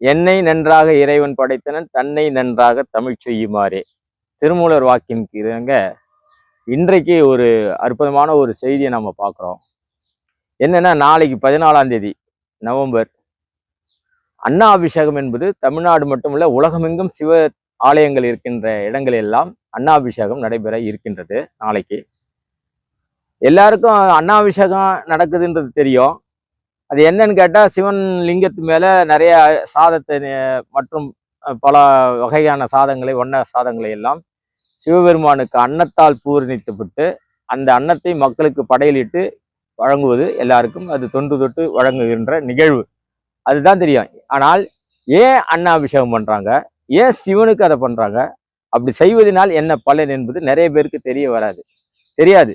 என்னை நன்றாக இறைவன் படைத்தனன் தன்னை நன்றாக தமிழ் செய்யுமாறே. திருமூலர் வாக்கின் இறங்க இன்றைக்கு ஒரு அற்புதமான ஒரு செய்தியை நம்ம பார்க்குறோம். என்னென்னா நாளைக்கு பதினாலாம் தேதி நவம்பர். அண்ணா அபிஷேகம் என்பது தமிழ்நாடு மட்டுமல்ல உலகமெங்கும் சிவ ஆலயங்கள் இருக்கின்ற இடங்களெல்லாம் அண்ணாபிஷேகம் நடைபெற இருக்கின்றது நாளைக்கு. எல்லாருக்கும் அண்ணாபிஷேகம் நடக்குதுன்றது தெரியும். அது என்னன்னு கேட்டால் சிவன் லிங்கத்து மேலே நிறைய சாதத்தை மற்றும் பல வகையான சாதங்களை ஒன்ன சாதங்களை எல்லாம் சிவபெருமானுக்கு அன்னத்தால் பூர்ணித்துவிட்டு அந்த அன்னத்தை மக்களுக்கு படையலிட்டு வழங்குவது எல்லாருக்கும் அது தொன்று தொட்டு வழங்குகின்ற நிகழ்வு. அதுதான் தெரியும். ஆனால் ஏன் அண்ணாபிஷேகம் பண்ணுறாங்க ஏன் சிவனுக்கு அதை பண்ணுறாங்க அப்படி செய்வதனால் என்ன பலன் என்பது நிறைய பேருக்கு தெரிய வராது. தெரியாது.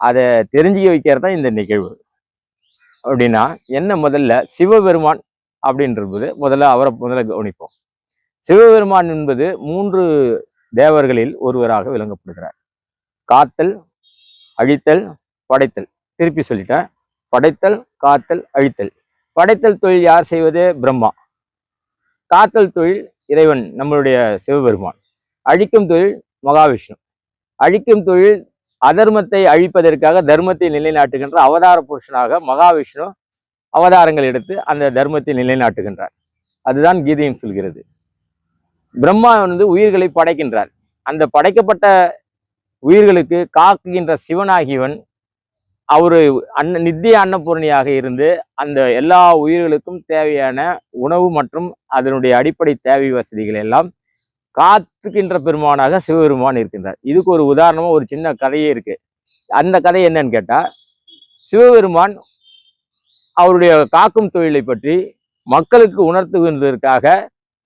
அதை தெரிஞ்சுக்க வைக்கிறது தான் இந்த நிகழ்வு. அப்படின்னா என்ன முதல்ல? சிவபெருமான் அப்படின்றது முதல்ல அவரை முதல்ல கவனிப்போம். சிவபெருமான் என்பது மூன்று தேவர்களில் ஒருவராக விளங்கப்படுகிறார். காத்தல் அழித்தல் படைத்தல். திருப்பி சொல்லிட்டேன். படைத்தல் காத்தல் அழித்தல். படைத்தல் தொழில் யார் செய்வது? பிரம்மா. காத்தல் தொழில் இறைவன் நம்மளுடைய சிவபெருமான். அழிக்கும் தொழில் மகாவிஷ்ணு. அழிக்கும் தொழில் அதர்மத்தை அழிப்பதற்காக தர்மத்தை நிலைநாட்டுகின்ற அவதார புருஷனாக மகாவிஷ்ணு அவதாரங்கள் எடுத்து அந்த தர்மத்தை நிலைநாட்டுகின்றார். அதுதான் கீதையும் சொல்கிறது. பிரம்மா வந்து உயிர்களை படைக்கின்றார். அந்த படைக்கப்பட்ட உயிர்களுக்கு காக்குகின்ற சிவனாகியவன் அவர் அன்ன நித்திய அன்னபூரணியாக இருந்து அந்த எல்லா உயிர்களுக்கும் தேவையான உணவு மற்றும் அதனுடைய அடிப்படை தேவை வசதிகள் எல்லாம் காத்துக்கின்ற பெருமானாக சிவபெருமான் இருக்கின்றார். இதுக்கு ஒரு உதாரணமாக ஒரு சின்ன கதையே இருக்கு. அந்த கதை என்னன்னு கேட்டால் சிவபெருமான் அவருடைய காக்கும் தொழிலை பற்றி மக்களுக்கு உணர்த்துகின்றதற்காக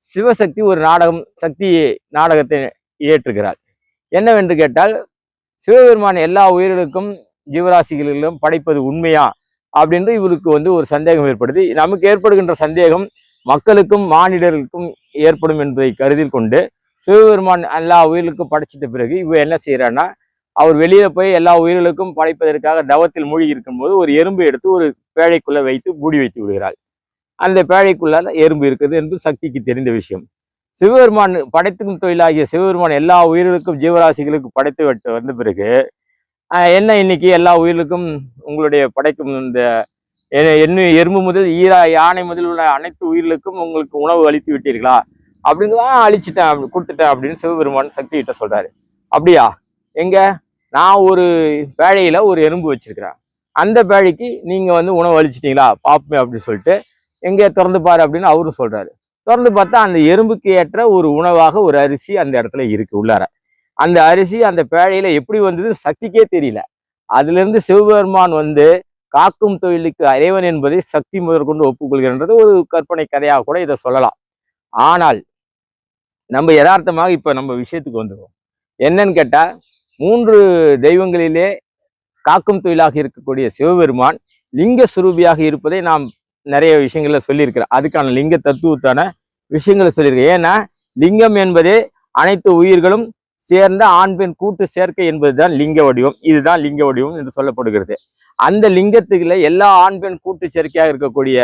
சிவசக்தி ஒரு நாடகம் சக்தி நாடகத்தை இயற்றுகிறார். என்னவென்று கேட்டால் சிவபெருமான் எல்லா உயிர்களுக்கும் ஜீவராசிகளிலும் படைப்பது உண்மையா? அப்படின்று இவருக்கு வந்து ஒரு சந்தேகம் ஏற்படுது. நமக்கு ஏற்படுகின்ற சந்தேகம் மக்களுக்கும் மானிடர்களுக்கும் ஏற்படும் என்பதை கருதில் கொண்டு சிவபெருமான் எல்லா உயிர்களுக்கும் படைச்சிட்ட பிறகு இவ என்ன செய்கிறான்னா அவர் வெளியில போய் எல்லா உயிர்களுக்கும் படைப்பதற்காக தவத்தில் மூழ்கி இருக்கும்போது ஒரு எறும்பு எடுத்து ஒரு பேழைக்குள்ள வைத்து மூடி வைத்து விடுகிறாள். அந்த பேழைக்குள்ளால எறும்பு இருக்குது என்று சக்திக்கு தெரிந்த விஷயம். சிவபெருமான் படைத்துக்கும் தொழிலாகிய சிவபெருமான் எல்லா உயிர்களுக்கும் ஜீவராசிகளுக்கும் படைத்து விட்டு வந்த பிறகு என்ன இன்னைக்கு எல்லா உயிர்களுக்கும் உங்களுடைய படைக்கும் இந்த என்ன எறும்பு முதல் ஈரா யானை முதல் உள்ள அனைத்து உயிர்களுக்கும் உங்களுக்கு உணவு அளித்து விட்டீர்களா? அப்படின்னு அழிச்சிட்டேன் அப்படி கொடுத்துட்டேன் அப்படின்னு சிவபெருமான் சக்தி கிட்ட சொல்றாரு. அப்படியா? எங்க? நான் ஒரு பேழையில ஒரு எறும்பு வச்சிருக்கிறேன். அந்த பேழைக்கு நீங்க வந்து உணவு அழிச்சிட்டீங்களா பாப்பேன் அப்படின்னு சொல்லிட்டு எங்க திறந்து பாரு அப்படின்னு அவரும் சொல்றாரு. திறந்து பார்த்தா அந்த எறும்புக்கு ஏற்ற ஒரு உணவாக ஒரு அரிசி அந்த இடத்துல இருக்கு உள்ளார. அந்த அரிசி அந்த பேழையில எப்படி வந்தது சக்திக்கே தெரியல. அதுல இருந்து சிவபெருமான் வந்து காக்கும் தொழிலுக்கு இறைவன் என்பதை சக்தி முதற்கொண்டு ஒப்புக்கொள்கின்றது ஒரு கற்பனை கதையாக கூட இதை சொல்லலாம். ஆனால் நம்ம யதார்த்தமாக இப்போ நம்ம விஷயத்துக்கு வந்துடுவோம் என்னன்னு கேட்டால் மூன்று தெய்வங்களிலே காக்கும் தொழிலாக இருக்கக்கூடிய சிவபெருமான் லிங்க சுரூபியாக இருப்பதை நாம் நிறைய விஷயங்கள சொல்லியிருக்கிறோம் அதுக்கான லிங்க தத்துவத்தான விஷயங்களை சொல்லியிருக்கேன் ஏன்னா லிங்கம் என்பதே அனைத்து உயிர்களும் சேர்ந்த ஆண் பெண் கூட்டு சேர்க்கை என்பதுதான் லிங்க வடிவம். இதுதான் லிங்க வடிவம் என்று சொல்லப்படுகிறது. அந்த லிங்கத்துக்குள்ள எல்லா ஆண் பெண் கூட்டு சேர்க்கையாக இருக்கக்கூடிய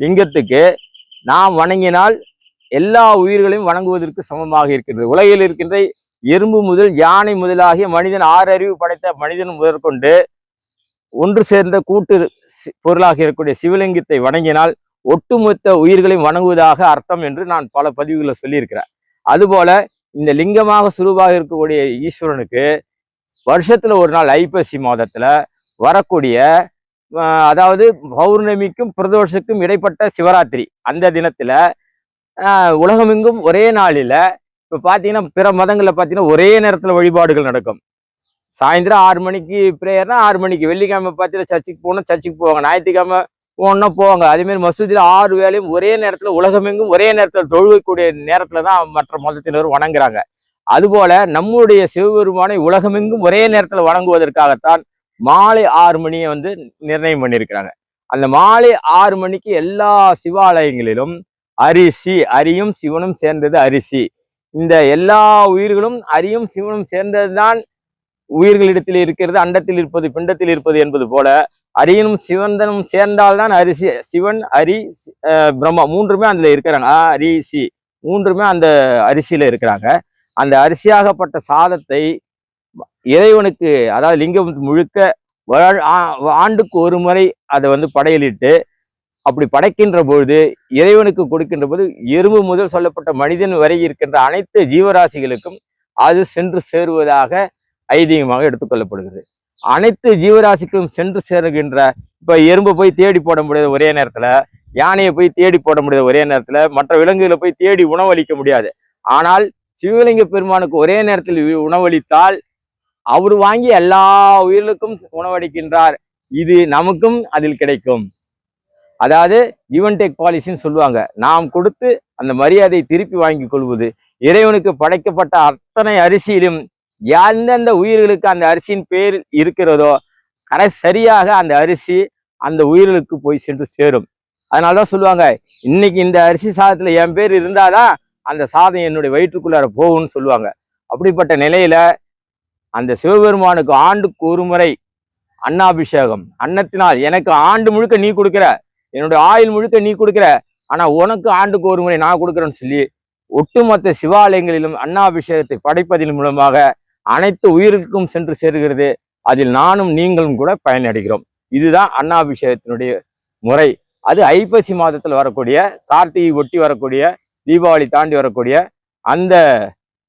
லிங்கத்துக்கு நாம் வணங்கினால் எல்லா உயிர்களையும் வணங்குவதற்கு சமமாக இருக்கின்றது. உலகில் இருக்கின்ற எறும்பு முதல் யானை முதலாகிய மனிதன் ஆறு அறிவு படைத்த மனிதன் முதற்கொண்டு ஒன்று சேர்ந்த கூட்டு பொருளாக இருக்கக்கூடிய சிவலிங்கத்தை வணங்கினால் ஒட்டுமொத்த உயிர்களையும் வணங்குவதாக அர்த்தம் என்று நான் பல பதிவுகளில் சொல்லியிருக்கிறேன். அதுபோல இந்த லிங்கமாக சுரூபாக இருக்கக்கூடிய ஈஸ்வரனுக்கு வருஷத்துல ஒரு நாள் ஐப்பசி மாதத்துல வரக்கூடிய அதாவது பௌர்ணமிக்கும் பிரதோஷத்துக்கும் இடைப்பட்ட சிவராத்திரி. அந்த தினத்துல உலகமெங்கும் ஒரே நாளில் இப்போ பார்த்தீங்கன்னா பிற மதங்களில் பார்த்தீங்கன்னா ஒரே நேரத்தில் வழிபாடுகள் நடக்கும். சாயந்தரம் ஆறு மணிக்கு ப்ரேயர்னா ஆறு மணிக்கு வெள்ளிக்கிழமை பார்த்தீங்கன்னா சர்ச்சுக்கு போகணும் சர்ச்சுக்கு போவாங்க. ஞாயிற்றுக்கிழமை போகணும்னா போவாங்க. அதேமாதிரி மசூதியில் ஆறு வேலையும் ஒரே நேரத்தில் உலகமெங்கும் ஒரே நேரத்தில் தொழுகக்கூடிய நேரத்தில் தான் மற்ற மதத்தினர் வணங்குறாங்க. அதுபோல நம்முடைய சிவபெருமானை உலகமெங்கும் ஒரே நேரத்தில் வணங்குவதற்காகத்தான் மாலை ஆறு மணியை வந்து நிர்ணயம் பண்ணியிருக்கிறாங்க. அந்த மாலை ஆறு மணிக்கு எல்லா சிவாலயங்களிலும் அரிசி அரியும் சிவனும் சேர்ந்தது அரிசி. இந்த எல்லா உயிர்களும் அரியும் சிவனும் சேர்ந்ததுதான் உயிர்களிடத்தில் இருக்கிறது அண்டத்தில் இருப்பது பிண்டத்தில் இருப்பது என்பது போல அரியனும் சிவந்தனும் சேர்ந்தால்தான் அரிசி சிவன் அரி பிரம்மா மூன்றுமே அதுல இருக்கிறாங்க. அரிசி மூன்றுமே அந்த அரிசியில இருக்கிறாங்க. அந்த அரிசியாகப்பட்ட சாதத்தை இறைவனுக்கு அதாவது லிங்கம் முழுக்க ஆண்டுக்கு ஒரு முறை அதை வந்து படையலிட்டு அப்படி படைக்கின்ற பொழுது இறைவனுக்கு கொடுக்கின்ற போது எறும்பு முதல் சொல்லப்பட்ட மனிதன் வரை இருக்கின்ற அனைத்து ஜீவராசிகளுக்கும் அது சென்று சேருவதாக ஐதீகமாக எடுத்துக்கொள்ளப்படுகிறது அனைத்து ஜீவராசிக்கும் சென்று சேருகின்ற இப்ப எறும்பை போய் தேடி போட முடியாது ஒரே நேரத்துல யானையை போய் தேடி போட முடியாது ஒரே நேரத்துல மற்ற விலங்குகளை போய் தேடி உணவளிக்க முடியாது. ஆனால் சிவலிங்க பெருமானுக்கு ஒரே நேரத்தில் உணவளித்தால் அவர் வாங்கி எல்லா உயிர்களுக்கும் உணவளிக்கின்றார். இது நமக்கும் அதில் கிடைக்கும். அதாவது ஈவன் பாலிசின்னு சொல்லுவாங்க. நாம் கொடுத்து அந்த மரியாதையை திருப்பி வாங்கி கொள்வது இறைவனுக்கு படைக்கப்பட்ட அத்தனை அரிசியிலும் எந்தெந்த உயிர்களுக்கு அந்த அரிசியின் பேர் இருக்கிறதோ கரை சரியாக அந்த அரிசி அந்த உயிர்களுக்கு போய் சென்று சேரும். அதனாலதான் சொல்லுவாங்க இன்னைக்கு இந்த அரிசி சாதத்தில் என் பேர் இருந்தாதான் அந்த சாதம் என்னுடைய வயிற்றுக்குள்ளார போகும்னு சொல்லுவாங்க. அப்படிப்பட்ட நிலையில அந்த சிவபெருமானுக்கு ஆண்டுக்கு ஒரு முறை அன்னாபிஷேகம் அன்னத்தினால் எனக்கு ஆண்டு முழுக்க நீ கொடுக்குற. என்னுடைய ஆயுள் முழுக்க நீ கொடுக்குற. ஆனால் உனக்கு ஆண்டுக்கு ஒரு முறை நான் கொடுக்குறேன்னு சொல்லி ஒட்டுமொத்த சிவாலயங்களிலும் அன்னாபிஷேகத்தை படைப்பதன் மூலமாக அனைத்து உயிருக்கும் சென்று சேர்கிறது. அதில் நானும் நீங்களும் கூட பயனடைகிறோம். இதுதான் அன்னாபிஷேகத்தினுடைய முறை. அது ஐப்பசி மாதத்தில் வரக்கூடிய கார்த்திகை ஒட்டி வரக்கூடிய தீபாவளி தாண்டி வரக்கூடிய அந்த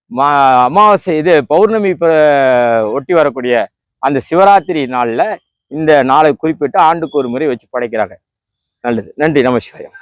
மா அமாவாசை இது பௌர்ணமி ப- ஒட்டி வரக்கூடிய அந்த சிவராத்திரி நாளில் இந்த நாளை குறிப்பிட்டு ஆண்டுக்கு ஒரு முறை வச்சு படைக்கிறாங்க. நல்லது. நன்றி நமசிவாயம்